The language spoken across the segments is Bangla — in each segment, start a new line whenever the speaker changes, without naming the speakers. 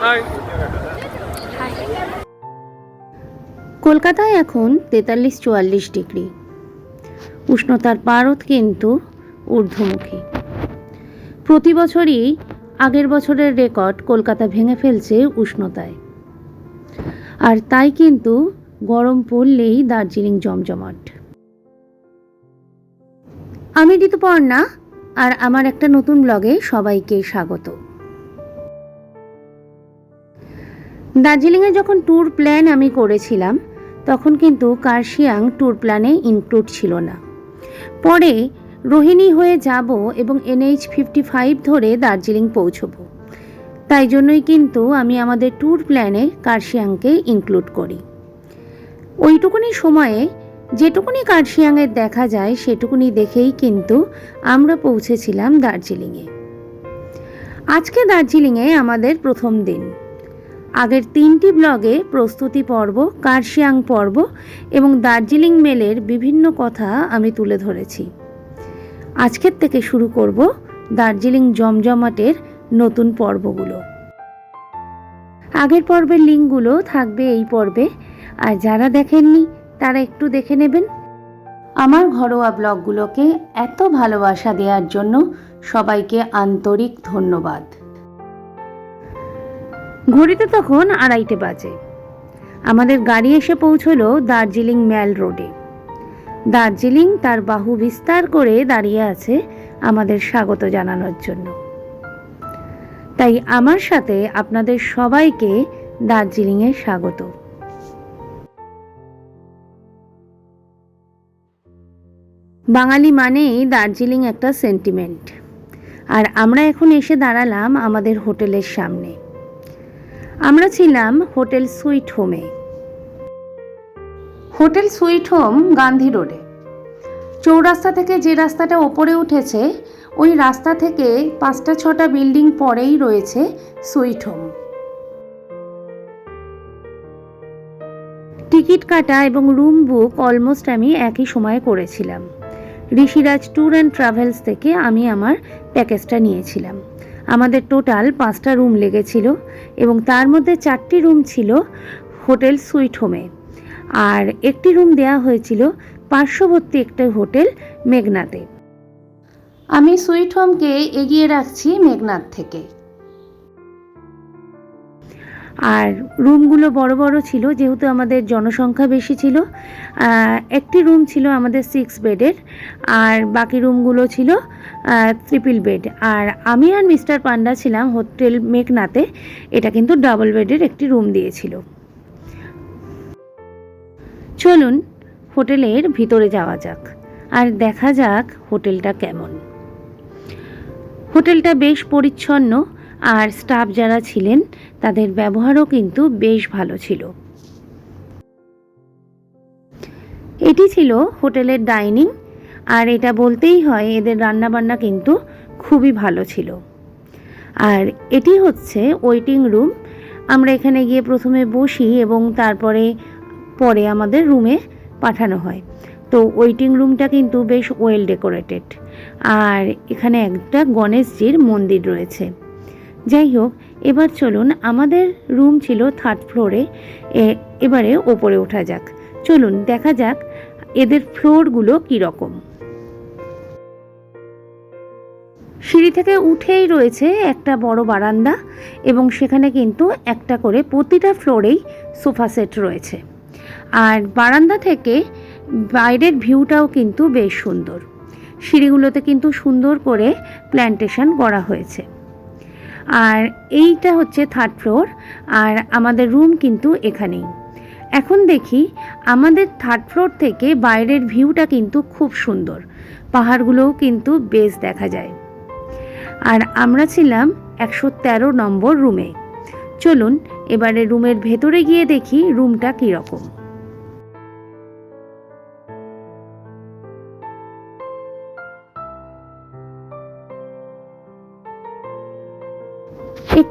হাই
হ্যালো
কলকাতায় এখন তেতাল্লিশ চুয়াল্লিশ ডিগ্রি। উষ্ণতার পারদ কিন্তু ঊর্ধ্বমুখী। প্রতি বছরই আগের বছরের রেকর্ড কলকাতা ভেঙে ফেলছে উষ্ণতায়। আর তাই কিন্তু গরম পড়লেই দার্জিলিং জমজমাট। আমি ঋতুপর্ণা, আর আমার একটা নতুন ব্লগে সবাইকে স্বাগত। দার্জিলিংয়ে যখন ট্যুর প্ল্যান আমি করেছিলাম, তখন কিন্তু কার্শিয়াং ট্যুর প্ল্যানে ইনক্লুড ছিল না। পরে রোহিণী হয়ে যাব এবং এনএইচ ফিফটি ফাইভ ধরে দার্জিলিং পৌঁছবো। তাই জন্যই কিন্তু আমি আমাদের ট্যুর প্ল্যানে কার্শিয়াংকে ইনক্লুড করি। ওইটুকুনি সময়ে যেটুকুনি কার্শিয়াংয়ের দেখা যায়, সেটুকুনি দেখেই কিন্তু আমরা পৌঁছেছিলাম দার্জিলিংয়ে। আজকে দার্জিলিংয়ে আমাদের প্রথম দিন। আগের তিনটি ব্লগে প্রস্তুতি পর্ব, কার্শিয়াং পর্ব এবং দার্জিলিং মেলের বিভিন্ন কথা আমি তুলে ধরেছি। আজকের থেকে শুরু করব দার্জিলিং জমজমাটের নতুন পর্বগুলো। আগের পর্বের লিঙ্কগুলো থাকবে এই পর্বে। আর যারা দেখেননি তারা একটু দেখে নেবেন। আমার ঘরোয়া ব্লগগুলোকে এত ভালোবাসা দেওয়ার জন্য সবাইকে আন্তরিক ধন্যবাদ। ঘড়িতে তখন আড়াইটে বাজে। আমাদের গাড়ি এসে পৌঁছলো দার্জিলিং ম্যাল রোডে। দার্জিলিং তার বাহু বিস্তার করে দাঁড়িয়ে আছে আমাদের স্বাগত জানানোর জন্য। তাই আমার সাথে আপনাদের সবাইকে দার্জিলিংয়ে স্বাগত। বাঙালি মানেই দার্জিলিং একটা সেন্টিমেন্ট আর আমরা এখন এসে দাঁড়ালাম আমাদের হোটেলের সামনে। আমরা ছিলাম হোটেল সুইট হোমে। হোটেল সুইট হোম গান্ধী রোডে। চৌরাস্তা থেকে যে রাস্তাটা ওপরে উঠেছে, ওই রাস্তা থেকে পাঁচটা ছটা বিল্ডিং পরেই রয়েছে সুইট হোম। টিকিট কাটা এবং রুম বুক অলমোস্ট আমি একই সময়ে করেছিলাম। ঋষিরাজ ট্যুর অ্যান্ড ট্রাভেলস থেকে আমি আমার প্যাকেজটা নিয়েছিলাম। আমাদের টোটাল পাঁচটা রুম লেগেছিল এবং তার মধ্যে চারটি রুম ছিল হোটেল সুইট হোমে। আর একটি রুম দেওয়া হয়েছিল পার্শ্ববর্তী একটা হোটেল মেঘনাতে। আমি সুইট হোমকে এগিয়ে রাখছি মেঘনাথ থেকে। আর রুমগুলো বড় বড় ছিল, যেহেতু আমাদের জনসংখ্যা বেশি ছিল একটি রুম ছিল আমাদের সিক্স বেডের আর বাকি রুমগুলো ছিল ট্রিপল বেড আর আমি আর মিস্টার পান্ডা ছিলাম হোটেল মেঘনাতে, এটা কিন্তু ডাবল বেডের একটি রুম দিয়েছিল। চলুন হোটেলের ভিতরে যাওয়া যাক, আর দেখা যাক হোটেলটা কেমন। হোটেলটা বেশ পরিচ্ছন্ন আর স্টাফ যারা ছিলেন, তাদের ব্যবহারও কিন্তু বেশ ভালো ছিল। এটি ছিল হোটেলের ডাইনিং, আর এটা বলতেই হয় এদের রান্নাবান্না কিন্তু খুবই ভালো ছিল। আর এটি হচ্ছে ওয়েটিং রুম। আমরা এখানে গিয়ে প্রথমে বসি এবং তারপরে, পরে আমাদের রুমে পাঠানো হয়। তো ওয়েটিং রুমটা কিন্তু বেশ ওয়েল ডেকোরেটেড। আর এখানে একটা গণেশজির মন্দির রয়েছে। যাই হোক এবার চলুন আমাদের রুম ছিল থার্ড ফ্লোরে এবারে ওপরে ওঠা যাক। চলুন, দেখা যাক এদের ফ্লোরগুলো কীরকম। সিঁড়ি থেকে উঠেই রয়েছে একটা বড় বারান্দা এবং সেখানে কিন্তু একটা করে প্রতিটা ফ্লোরেই সোফা সেট রয়েছে। আর বারান্দা থেকে বাইরের ভিউটাও কিন্তু বেশ সুন্দর। সিঁড়িগুলোতে কিন্তু সুন্দর করে প্ল্যান্টেশন করা হয়েছে। আর এইটা হচ্ছে থার্ড ফ্লোর আর আমাদের রুম কিন্তু এখানেই। এখন দেখি আমাদের থার্ড ফ্লোর থেকে বাইরের ভিউটা কিন্তু খুব সুন্দর। পাহাড়গুলোও কিন্তু বেশ দেখা যায়। আর আমরা ছিলাম একশো তেরো নম্বর রুমে চলুন, এবারে রুমের ভেতরে গিয়ে দেখি রুমটা কীরকম।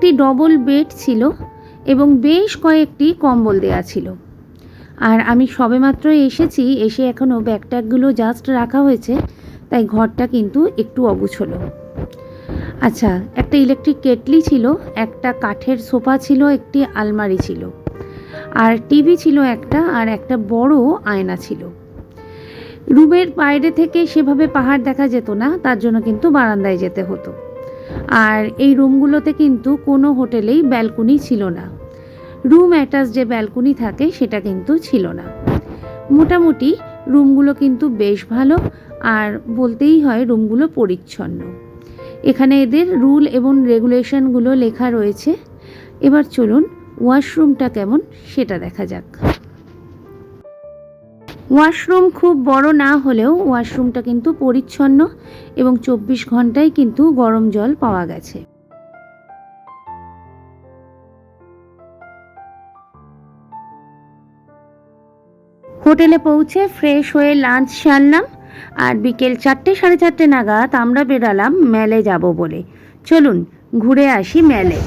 একটি ডবল বেড ছিল এবং বেশ কয়েকটি কম্বল দেয়া ছিল। আর আমি সবেমাত্র এসেছি, এসে এখনও ব্যাগ ট্যাগগুলো জাস্ট রাখা হয়েছে, তাই ঘরটা কিন্তু একটু অগুছলো আচ্ছা একটা ইলেকট্রিক কেটলি ছিল, একটা কাঠের সোফা ছিল, একটি আলমারি ছিল, আর টিভি ছিল একটা, আর একটা বড় আয়না ছিল। রুমের বাইরে থেকে সেভাবে পাহাড় দেখা যেত না, তার জন্য কিন্তু বারান্দায় যেতে হতো। আর এই রুমগুলোতে কিন্তু কোনো হোটেলেই ব্যালকনি ছিল না। রুম অ্যাটাচ যে ব্যালকনি থাকে সেটা কিন্তু ছিল না। মোটামুটি রুমগুলো কিন্তু বেশ ভালো আর বলতেই হয় রুমগুলো পরিচ্ছন্ন। এখানে এদের রুল এবং রেগুলেশনগুলো লেখা রয়েছে। এবার চলুন ওয়াশরুমটা কেমন সেটা দেখা যাক। ওয়াশরুম খুব বড় না হলেও ওয়াশরুমটা কিন্তু পরিচ্ছন্ন এবং চব্বিশ ঘন্টায় কিন্তু গরম জল পাওয়া গেছে। হোটেলে পৌঁছে ফ্রেশ হয়ে লাঞ্চ সারলাম আর বিকেল চারটে সাড়ে চারটে নাগাদ আমরা বেরালাম মেলে যাব বলে। চলুন, ঘুরে আসি মেলে।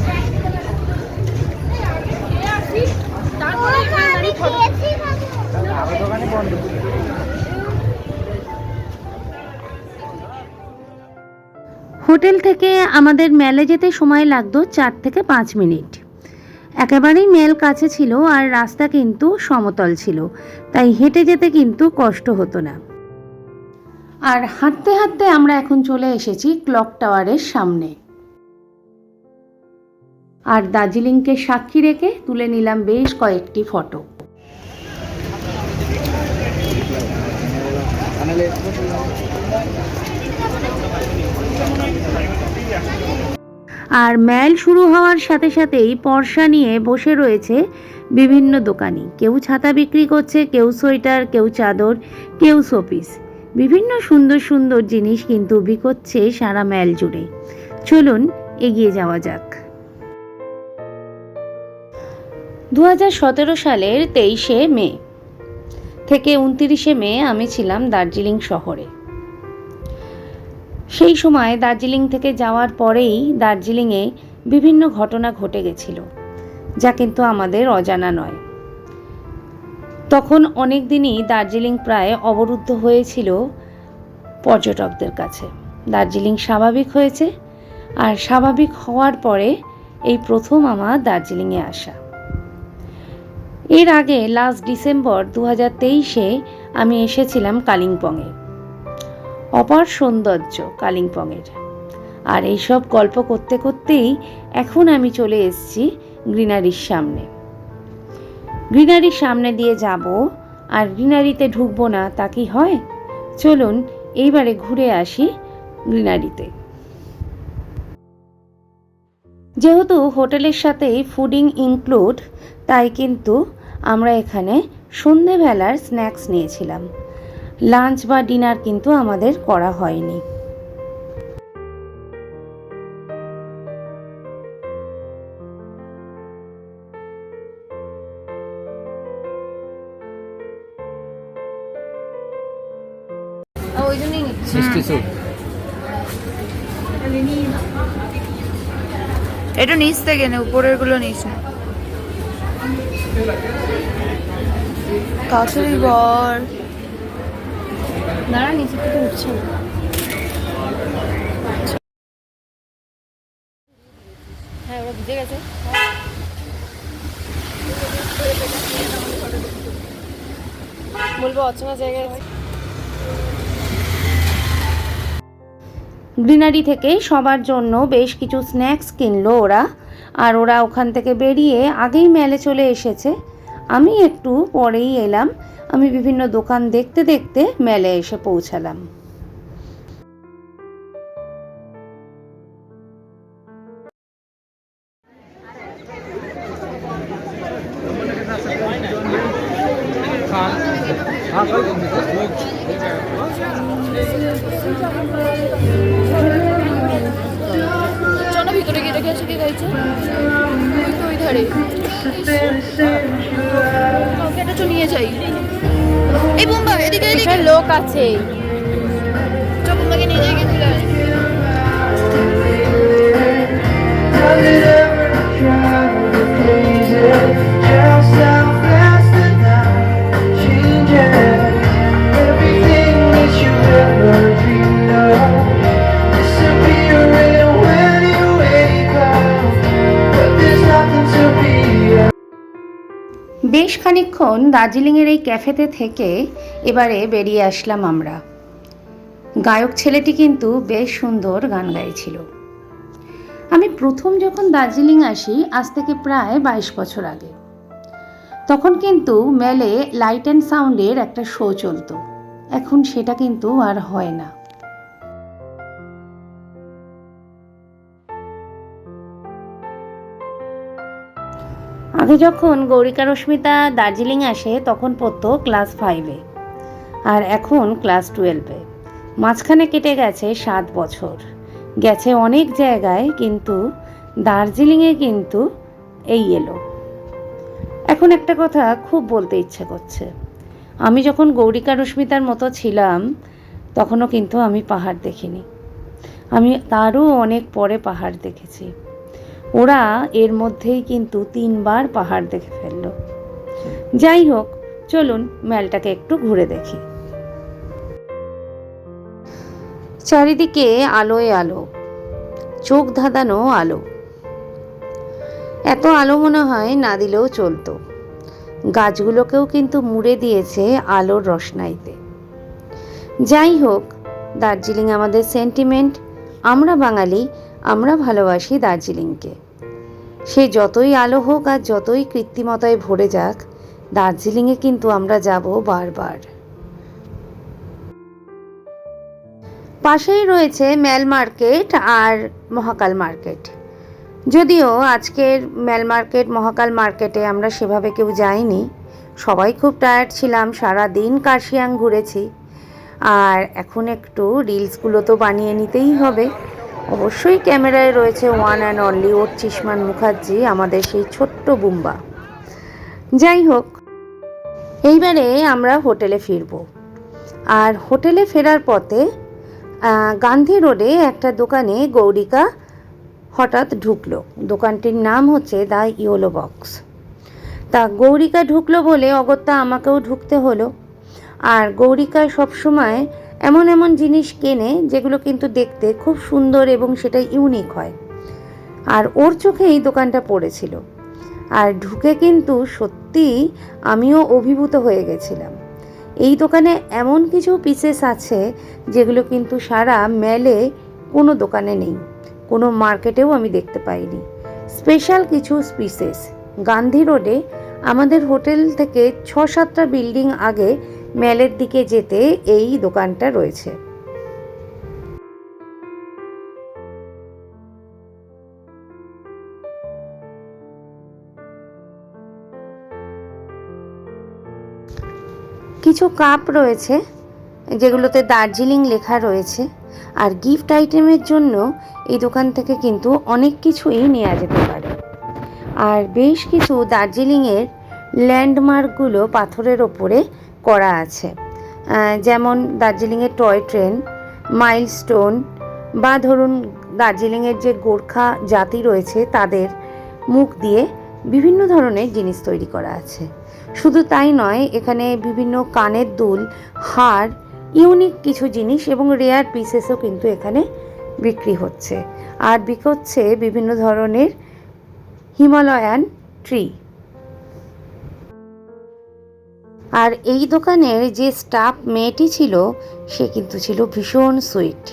হোটেল থেকে আমাদের মেলে যেতে সময় লাগতো চার থেকে পাঁচ মিনিট। একেবারেই মেল কাছে ছিল আর রাস্তা কিন্তু সমতল ছিল, তাই হেঁটে যেতে কিন্তু কষ্ট হতো না। আর হাঁটতে হাঁটতে আমরা এখন চলে এসেছি ক্লক টাওয়ারের সামনে। আর দার্জিলিংকে সাক্ষী রেখে তুলে নিলাম বেশ কয়েকটি ফটো। আর মেল শুরু হওয়ার সাথে সাথেই পর্সা নিয়ে বসে রয়েছে বিভিন্ন দোকানি। কেউ ছাতা বিক্রি করছে, কেউ সোয়েটার, কেউ চাদর, কেউ শোপিস। বিভিন্ন সুন্দর সুন্দর জিনিস কিন্তু বিকোচ্ছে সারা মেল জুড়ে। চলুন এগিয়ে যাওয়া যাক। দু হাজার সতেরো সালের তেইশে মে থেকে উনতিরিশে মে আমি ছিলাম দার্জিলিং শহরে। সেই সময় দার্জিলিং থেকে যাওয়ার পরেই দার্জিলিংয়ে বিভিন্ন ঘটনা ঘটে গেছিল, যা কিন্তু আমাদের অজানা নয়। তখন অনেক দিনই দার্জিলিং প্রায় অবরুদ্ধ হয়েছিল পর্যটকদের কাছে। দার্জিলিং স্বাভাবিক হয়েছে, আর স্বাভাবিক হওয়ার পরে এই প্রথম আমার দার্জিলিংয়ে আসা। এর আগে লাস্ট ডিসেম্বর দু হাজার তেইশে আমি এসেছিলাম কালিম্পংয়ে। অপার সৌন্দর্য কালিম্পংয়ের। আর এইসব গল্প করতে করতেই এখন আমি চলে এসেছি গ্রিনারির সামনে। গ্রিনারির সামনে দিয়ে যাব, আর গ্রিনারিতে ঢুকবো না, তা কি হয়? চলুন এইবারে ঘুরে আসি গ্রিনারিতে। যেহেতু হোটেলের সাথেই ফুডিং ইনক্লুড তাই কিন্তু আমরা এখানে সন্ধেবেলার স্ন্যাক্স নিয়েছিলাম। লাঞ্চ বা ডিনার কিন্তু আমাদের করা হয়নি।
ওই জন্যই এটা নিচ থেকে নে উপরেরগুলো নিস না তাড়াতাড়ি বর। দাঁড়া নিচে থেকে উঠছে। হ্যাঁ ওরা বুঝে গেছে। বলব অচেনা জায়গায়
গ্রিনারি থেকে সবার জন্য বেশ কিছু স্ন্যাক্স কিনলো ওরা। আর ওরা ওখান থেকে বেরিয়ে আগেই মেলে চলে এসেছে। আমি একটু পরেই এলাম। আমি বিভিন্ন দোকান দেখতে দেখতে মেলে এসে পৌঁছালাম।
চলো ভিতরে গিয়ে কি গাইছে। তো ওই ধারে। নিয়ে যাই। এই বোম্বা এদিকে এদিকে। লোক আছে
বেশ খানিকক্ষণ দার্জিলিংয়ের এই ক্যাফেতে থেকে এবারে বেরিয়ে আসলাম আমরা। গায়ক ছেলেটি কিন্তু বেশ সুন্দর গান গাইছিল। আমি প্রথম যখন দার্জিলিং আসি, আজ থেকে প্রায় বাইশ বছর আগে। তখন কিন্তু মেলে লাইট অ্যান্ড সাউন্ডের একটা শো চলতো। এখন সেটা কিন্তু আর হয় না। আগে যখন গৌরিকা রশ্মিতা দার্জিলিং আসে, তখন পড়তো ক্লাস ফাইভে আর এখন ক্লাস টুয়েলভে মাঝখানে কেটে গেছে সাত বছর। গেছে অনেক জায়গায়, কিন্তু দার্জিলিংয়ে কিন্তু এই এলো। এখন একটা কথা খুব বলতে ইচ্ছে করছে। আমি যখন গৌরিকা রশ্মিতার মতো ছিলাম, তখনও কিন্তু আমি পাহাড় দেখিনি। আমি তারও অনেক পরে পাহাড় দেখেছি। ওরা এর মধ্যেই কিন্তু তিনবার পাহাড় দেখে ফেলল। যাই হোক, চলুন মেলটাকে একটু ঘুরে দেখি। চারিদিকে আলোয় আলো, চোখ ধাঁধানো আলো। এত আলো মনে হয় না দিলেও চলতো। গাছগুলোকেও কিন্তু মুড়ে দিয়েছে আলোর রসনাইতে। যাই হোক, দার্জিলিং আমাদের সেন্টিমেন্ট। আমরা বাঙালি আমরা ভালোবাসি দার্জিলিংকে। সে যতই আলো হোক আর যতই কৃত্রিমতায় ভরে যাক, দার্জিলিংয়ে কিন্তু আমরা যাব বারবার। পাশেই রয়েছে মেল মার্কেট আর মহাকাল মার্কেট। যদিও আজকের মেল মার্কেট, মহাকাল মার্কেটে আমরা সেভাবে কেউ যাইনি। সবাই খুব টায়ার্ড ছিলাম, সারা দিন কার্শিয়াং ঘুরেছি। আর এখন একটু রিলসগুলো তো বানিয়ে নিতেই হবে। অবশ্যই ক্যামেরায় রয়েছে ওয়ান অ্যান্ড অনলি ওর চিসমান মুখার্জি, আমাদের সেই ছোট্ট বুম্বা। যাই হোক, এইবারে আমরা হোটেলে ফিরব। আর হোটেলে ফেরার পথে গান্ধী রোডে একটা দোকানে গৌরিকা হঠাৎ ঢুকলো। দোকানটির নাম হচ্ছে দ্য ইয়োলো বক্স। তা গৌরিকা ঢুকলো বলে অগত্যা আমাকেও ঢুকতে হলো। আর গৌরিকা সবসময় এমন এমন জিনিস কেনে যেগুলো কিন্তু দেখতে খুব সুন্দর এবং সেটা ইউনিক হয়। আর ওর চোখে এই দোকানটা পড়েছিল। আর ঢুকে কিন্তু সত্যিই আমিও অভিভূত হয়ে গেছিলাম। এই দোকানে এমন কিছু পিসেস আছে যেগুলো কিন্তু সারা মেলে কোনো দোকানে নেই। কোনো মার্কেটেও আমি দেখতে পাইনি। স্পেশাল কিছু পিসেস গান্ধী রোডে আমাদের হোটেল থেকে ছ সাতটা বিল্ডিং আগে মেলের দিকে যেতে এই দোকানটা রয়েছে। কিছু কাপ রয়েছে, যেগুলোতে দার্জিলিং লেখা রয়েছে, আর গিফট আইটেমের জন্য এই দোকান থেকে কিন্তু অনেক কিছুই নেওয়া যেতে পারে। আর বেশ কিছু দার্জিলিংয়ের ল্যান্ডমার্কগুলো পাথরের ওপরে করা আছে। যেমন দার্জিলিংয়ের টয় ট্রেন, মাইলস্টোন বা ধরুন দার্জিলিংয়ের যে গোর্খা জাতি রয়েছে তাদের মুখ দিয়ে বিভিন্ন ধরনের জিনিস তৈরি করা আছে। শুধু তাই নয়, এখানে বিভিন্ন কানের দুল, হার, ইউনিক কিছু জিনিস এবং রেয়ার পিসেসও কিন্তু এখানে বিক্রি হচ্ছে। আর বিকোচ্ছে বিভিন্ন ধরনের হিমালয়ান ট্রি আর এই দোকানের যে স্টাফ মেয়েটি ছিল, সে কিন্তু ছিল ভীষণ সুইট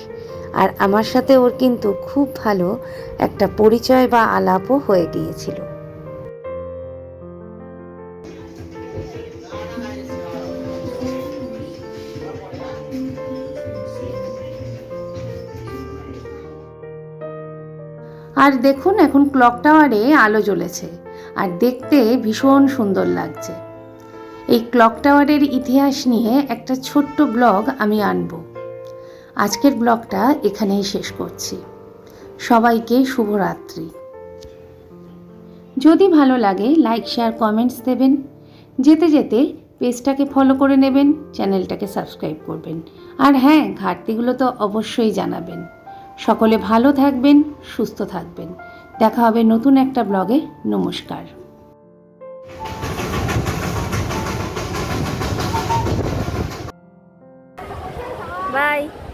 আর আমার সাথে ওর কিন্তু খুব ভালো একটা পরিচয় বা আলাপও হয়ে গিয়েছিল। আর দেখুন, এখন ক্লক টাওয়ারে আলো জ্বলেছে। আর দেখতে ভীষণ সুন্দর লাগছে। এই ক্লক টাওয়ারের ইতিহাস নিয়ে একটা ছোট্ট ব্লগ আমি আনব। আজকের ব্লগটা এখানেই শেষ করছি। সবাইকে শুভরাত্রি। যদি ভালো লাগে, লাইক, শেয়ার, কমেন্টস দেবেন। যেতে যেতে পেজটাকে ফলো করে নেবেন, চ্যানেলটাকে সাবস্ক্রাইব করবেন। আর হ্যাঁ ঘাটতিগুলো তো অবশ্যই জানাবেন। সকলে ভালো থাকবেন, সুস্থ থাকবেন। দেখা হবে নতুন একটা ব্লগে। নমস্কার।
拜。